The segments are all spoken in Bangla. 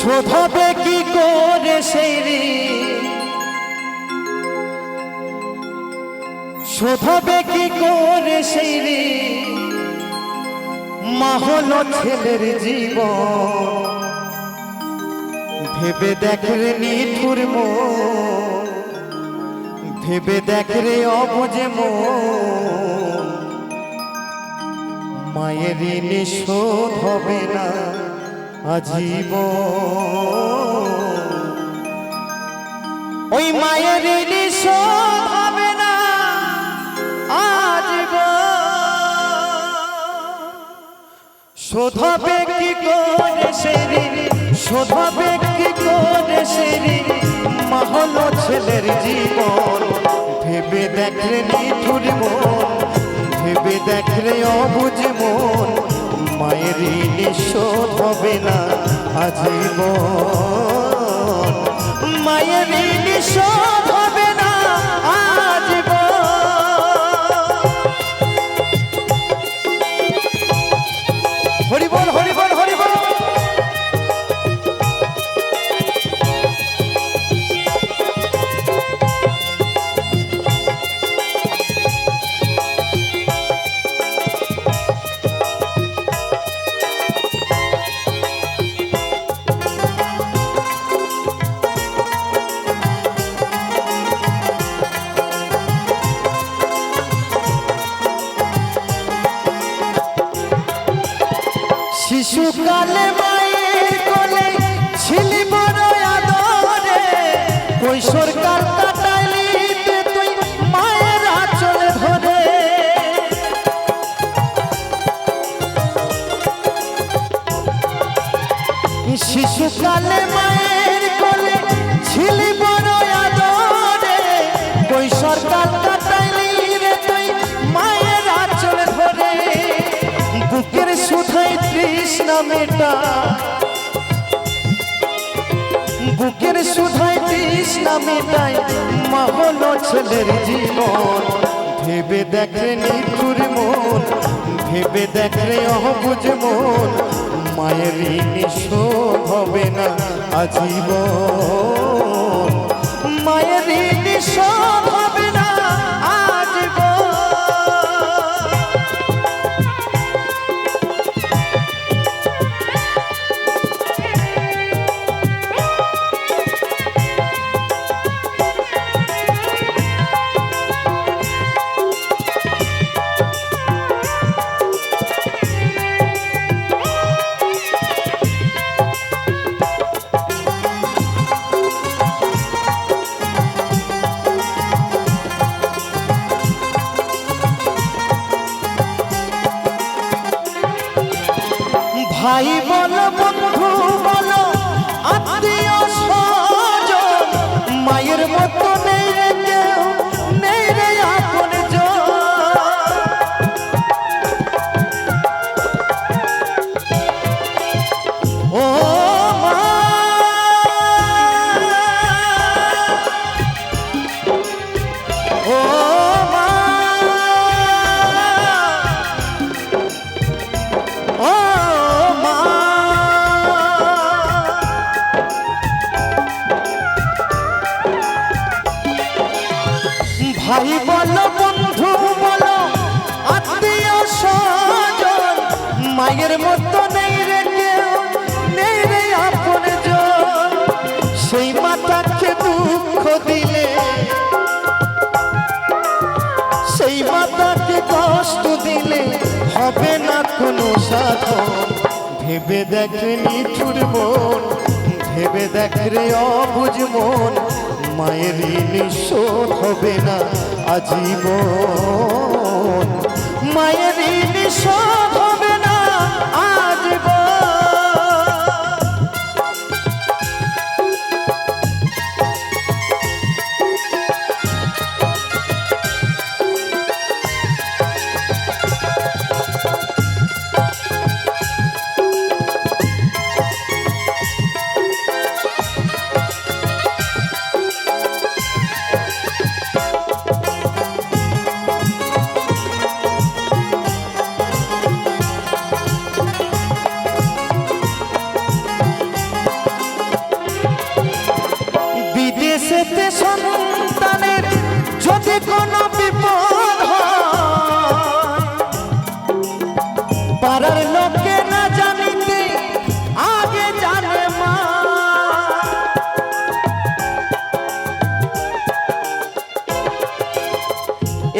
শোধবে কি করে সেই ঋণ শোধবে কি করে সেই রে? মা হলো ছেলের জীবন। ভেবে দেখ রে নিঠুর মন। ভেবে দেখ রে অবুঝে মন। মায়ের ঋণ শোধ হবে না। আজীব ওই মায়ের হবে না আজীব শোধবে কি করে সে ঋণ শোধবে কি করে সে ঋণ মা হলো ছেলের জীবন। ভেবে দেখলে নিঠুর মন, ভেবে দেখলে অবুঝ মন। মায়ের শোধ হবে না আজীবন। মায়ের শোধ শিশুকালে মায়ের কোলে ছিলি বড় আদরে। কৈশোর কাল কাটাইলি শিশুকালে মায়ের কোলে ছিলি বড় আদরে। তৃষ্ণা মেটা বুকের সুধাই তৃষ্ণা মেটাই মা হলো ছেলের জীবন। ভেবে দেখে নিঠুর মন, ভেবে দেখে অবুঝ মন। মায়ের শোধ হবে না আজীবন। মায়ের শোধ ভাই বলো মায়ের মতো নেই রে কেউ, নেই রে আপন সেই মাতাকে দুঃখ দিলে, সেই মাতাকে কষ্ট দিলে হবে না কোনো সাধন। ভেবে দেখ নিঠুর মন, ভেবে দেখ রে অবুঝ মন, মায়ের ঋণ শোধ হবে না আজীবন। মায়ের ঋণ পেতে সন্তানের যদি কোনো বিপদ পাড়ার লোকে না জানিতে আগে জানে মা।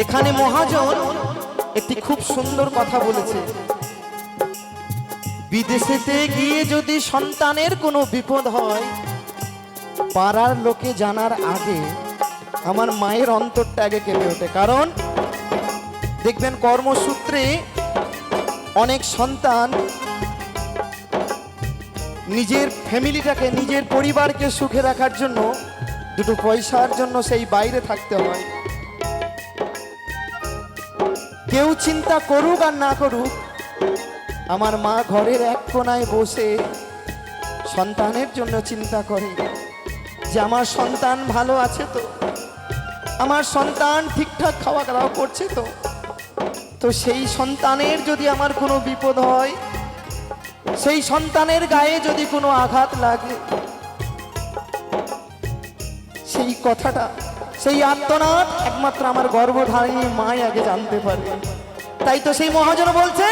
এখানে মহাজন একটি খুব সুন্দর কথা বলেছে। বিদেশেতে গিয়ে যদি সন্তানের কোনো বিপদ হয় পাড়ার লোকে জানার আগে আমার মায়ের অন্তরটা আগে কেঁপে ওঠে। কারণ দেখবেন কর্মসূত্রে অনেক সন্তান নিজের ফ্যামিলিটাকে, নিজের পরিবারকে সুখে রাখার জন্য দুটো পয়সার জন্য সেই বাইরে থাকতে হয়। কেউ চিন্তা করুক আর না করুক, আমার মা ঘরের এক কোনায় বসে সন্তানের জন্য চিন্তা করে। যে আমার সন্তান ভালো আছে তো, আমার সন্তান ঠিকঠাক খাওয়া দাওয়া করছে তো তো সেই সন্তানের যদি আমার কোনো বিপদ হয়, সেই সন্তানের গায়ে যদি কোনো আঘাত লাগে, সেই কথাটা, সেই আত্মনাথ একমাত্র আমার গর্ভধারিণী মাই আগে জানতে পারে। তাই তো সেই মহাজন বলছে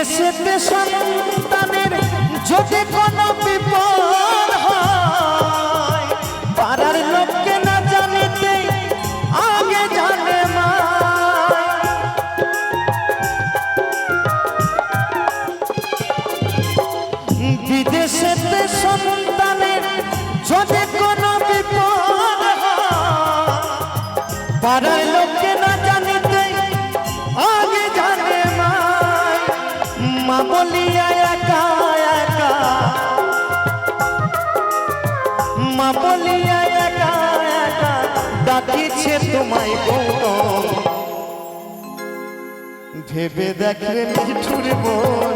বিদেশেতে সন্তানের যদি কোনো বিপদ হয়, পাড়ার লোককে না জানিতে আগে জানে বিদেশেতে সন্তানের যদি কোনো ভেবে দেখলে নিঠুর মন,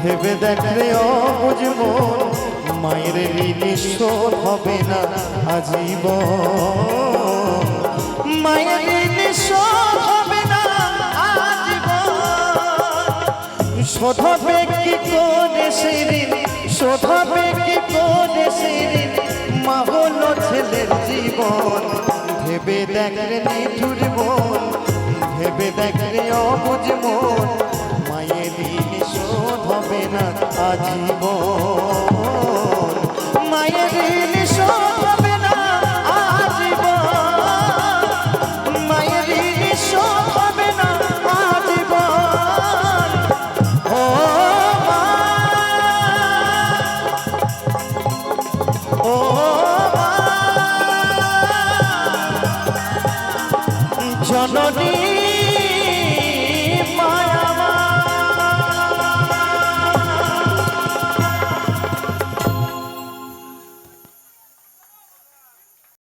ভেবে দেখলে অবুঝ মন, মায়ের ঋণী শোধ হবে না আজীবন। মায়ের ঋণী শোধ হবে না আজীবন। শোধবে কি করে সেই ঋণ শোধবে কি করে সেই মা হলো ছেলের জীবন। ভেবে দেখলে নিঠুর মন ভেবে দেখলে অবুঝ মন। মায়ের ঋণ শোধ হবে না আজীবন। মায়ের ঋণ শোধ হবে না আজীবন। মায়ের ঋণ শোধ হবে না আজীবন। ও মা। ও মা। জননী